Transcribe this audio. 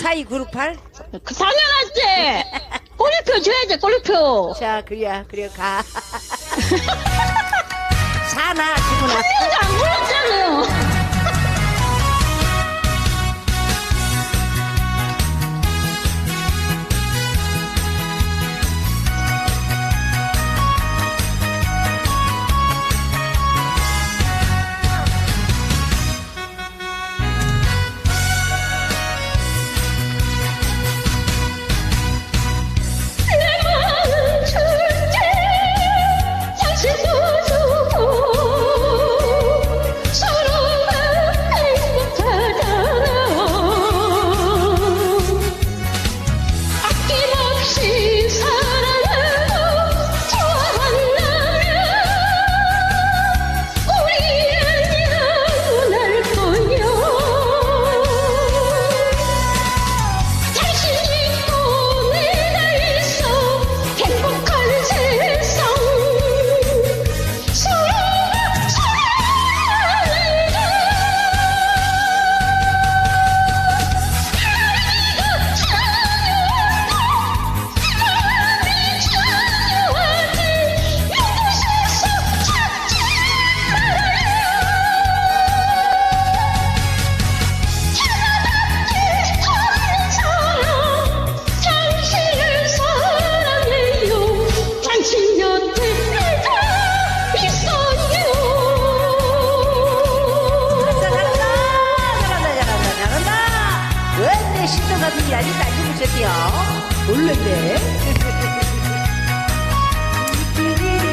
4298? 그 당연하지. 꼬리표 줘야지, 꼬리표. 자, 그래야, 그래, 가. 사나, 지구나. 한 명도 안 불러. 이야기 나눠보셨죠? 몰래네.